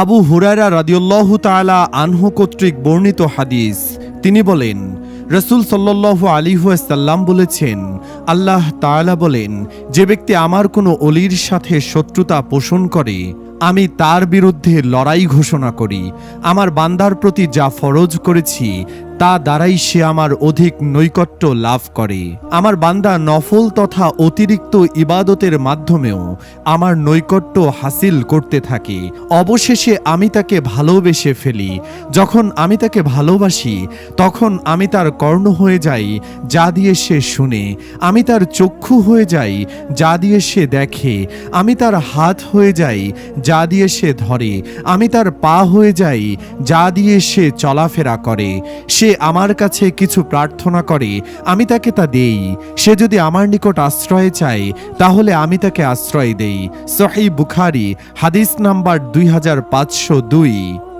আবু হুরায়রা রাদিউল্লাহু তাআলা আনহু কর্তৃক বর্ণিত হাদিস। তিনি বলেন, রসুল সাল্লাল্লাহু আলিহাসাল্লাম বলেছেন, আল্লাহ তাআলা বলেন, যে ব্যক্তি আমার কোনো অলির সাথে শত্রুতা পোষণ করে, আমি তার বিরুদ্ধে লড়াই ঘোষণা করি। আমার বান্দার প্রতি যা ফরজ করেছি তা দ্বারাই সে আমার অধিক নৈকট্য লাভ করে। আমার বান্দা নফল তথা অতিরিক্ত ইবাদতের মাধ্যমেও আমার নৈকট্য হাসিল করতে থাকে। অবশেষে আমি তাকে ভালোবেসে ফেলি। যখন আমি তাকে ভালোবাসি, তখন আমি তার কর্ণ হয়ে যাই, যা দিয়ে সে শুনে। আমি তার চক্ষু হয়ে যাই, যা দিয়ে সে দেখে। আমি তার হাত হয়ে যাই, যা দিয়ে সে ধরে। আমি তার পা হয়ে যাই, যা দিয়ে সে চলাফেরা করে। সে আমার কাছে কিছু প্রার্থনা করে, আমি তাকে তা দেই। সে যদি আমার নিকট আশ্রয় চায়, তাহলে আমি তাকে আশ্রয় দেই। সহি বুখারি, হাদিস নাম্বার দুই হাজার পাঁচশো দুই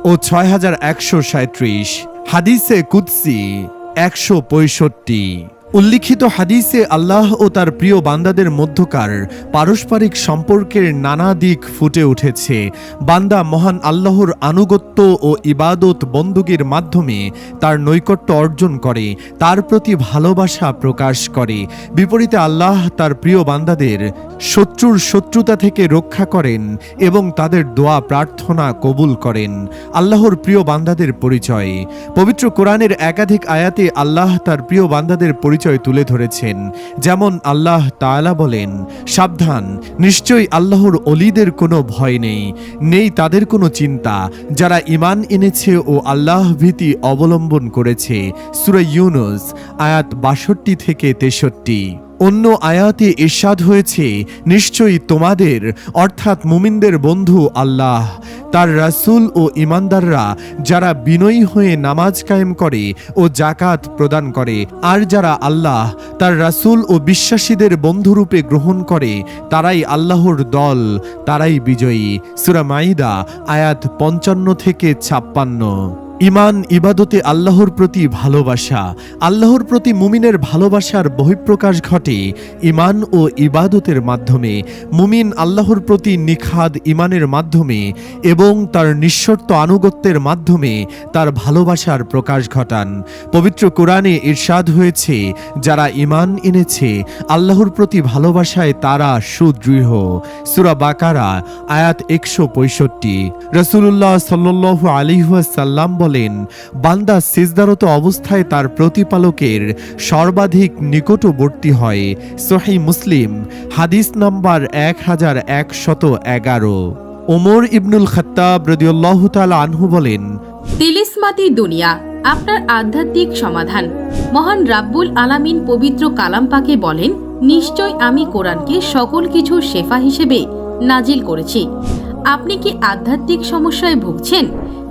ও ছয় হাজার একশো সাঁত্রিশ হাদিসে কুৎসি একশো পঁয়ষট্টি। উল্লিখিত হাদিসে আল্লাহ ও তার প্রিয় বান্দাদের মধ্যকার পারস্পরিক সম্পর্কের নানা দিক ফুটে উঠেছে। বান্দা মহান আল্লাহর আনুগত্য ও ইবাদত বন্দুকের মাধ্যমে তার নৈকট্য অর্জন করে, তার প্রতি ভালোবাসা প্রকাশ করে। বিপরীতে আল্লাহ তার প্রিয় বান্দাদের শত্রুর শত্রুতা থেকে রক্ষা করেন এবং তাদের দোয়া প্রার্থনা কবুল করেন। আল্লাহর প্রিয় বান্দাদের পরিচয়। পবিত্র কোরআনের একাধিক আয়াতে আল্লাহ তার প্রিয় বান্দাদের পরিচয় তুলে ধরেছেন। যেমন আল্লাহ তাআলা বলেন, সাবধান, নিশ্চয়ই আল্লাহর অলিদের কোনো ভয় নেই নেই তাদের কোনো চিন্তা। যারা ইমান এনেছে ও আল্লাহ ভীতি অবলম্বন করেছে। সুরা ইউনুস, আয়াত বাষট্টি থেকে তেষট্টি। অন্য আয়াতে ইরশাদ হয়েছে, নিশ্চয়ই তোমাদের, অর্থাৎ মুমিনদের বন্ধু আল্লাহ, তার রাসূল ও ইমানদাররা যারা বিনয়ী হয়ে নামাজ কায়েম করে ও জাকাত প্রদান করে, আর যারা আল্লাহ, তার রাসূল ও বিশ্বাসীদের বন্ধুরূপে গ্রহণ করে, তারাই আল্লাহর দল, তারাই বিজয়ী। সূরা মাইদা আয়াত পঞ্চান্ন থেকে ছাপ্পান্ন। ইমান, ইবাদতে আল্লাহর প্রতি ভালোবাসা। আল্লাহর প্রতি মুমিনের ভালোবাসার বহিঃপ্রকাশ ঘটে ইমান ও ইবাদতের মাধ্যমে। মুমিন আল্লাহর প্রতি নিখাদ ইমানের মাধ্যমে এবং তার নিঃশর্ত আনুগত্যের মাধ্যমে তার ভালোবাসার প্রকাশ ঘটান। পবিত্র কোরআনে ইরশাদ হয়েছে, যারা ইমান এনেছে, আল্লাহর প্রতি ভালোবাসায় তারা সুদৃঢ়। সুরা বাকারা, আয়াত একশো পঁয়ষট্টি। রসুল্লাহ সাল্লু আলিহাসাল্লাম বলেন বান্দা সিজদারত অবস্থায় তার প্রতিপালকের সর্বাধিক নিকটবর্তী হয়। সোহাই মুসলিম, হাদিস নাম্বার এক হাজার একশত এগারো। ওমর ইবনুল খত্তাব রদিউল্লাহ তাল আনহু বলেন, তিলিসমাতি দুনিয়া, আপনার আধ্যাত্মিক সমাধান। মহান রাব্বুল আলামিন পবিত্র কালাম পাকে বলেন, নিশ্চয় আমি কোরআনকে সকল কিছু শেফা হিসেবে নাজিল করেছি। আপনি কি আধ্যাত্মিক সমস্যায় ভুগছেন?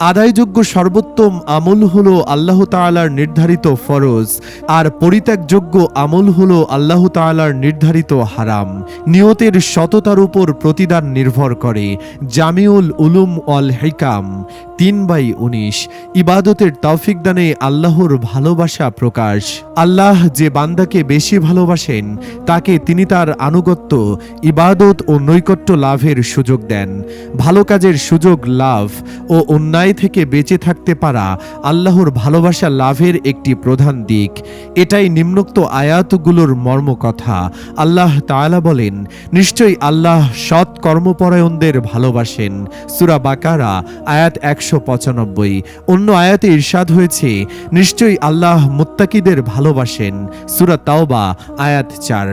আদায়যোগ্য সর্বোত্তম আমল হলো আল্লাহ তালার নির্ধারিত ফরজ, আর পরিত্যাগযোগ্য আমল হলো আল্লাহ তালার নির্ধারিত হারাম। নিয়তের সততার উপর প্রতিদান নির্ভর করে। জামিউল উলুম অল হিকাম। তিন বাই উনিশ। ইবাদতের তৌফিক দানে আল্লাহর ভালোবাসা প্রকাশ। আল্লাহ যে বান্দাকে বেশি ভালোবাসেন, তাকে তিনি তার আনুগত্য, ইবাদত ও নৈকট্য লাভের সুযোগ দেন। ভালো কাজের সুযোগ লাভ ও অন্যায় থেকে বেঁচে থাকতে পারা আল্লাহর ভালোবাসা লাভের একটি প্রধান দিক। এটাই নিম্নোক্ত আয়াতগুলোর মর্মকথা। আল্লাহ তাআলা বলেন, নিশ্চয়ই আল্লাহ সৎ কর্মপরায়ণদের ভালোবাসেন। সুরা বাকারা, আয়াত একশো পঁচানব্বই। অন্য আয়াতে ইরশাদ হয়েছে নিশ্চয়ই আল্লাহ মুত্তাকিদের ভালোবাসেন। সুরা তাওবা আয়াত চার।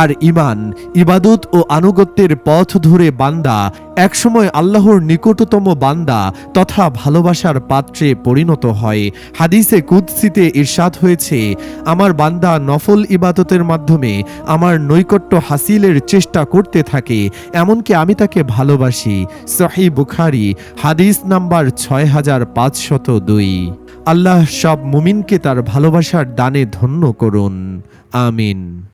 আর ইমান ইবাদত ও আনুগত্যের পথ ধরে বান্দা, একসময় আল্লাহর নিকটতম বান্দা তথা ভালোবাসার পাত্রে পরিণত হয়। হাদিসে কুদ্সিতে ইরশাদ হয়েছে, আমার বান্দা নফল ইবাদতের মাধ্যমে আমার নৈকট্য হাসিলের চেষ্টা করতে থাকে, এমনকি আমি তাকে ভালোবাসি। সহি বুখারি, হাদিস নাম্বার ছয় হাজার পাঁচশত দুই। আল্লাহ সব মুমিনকে তার ভালোবাসার দানে ধন্য করুন। আমিন।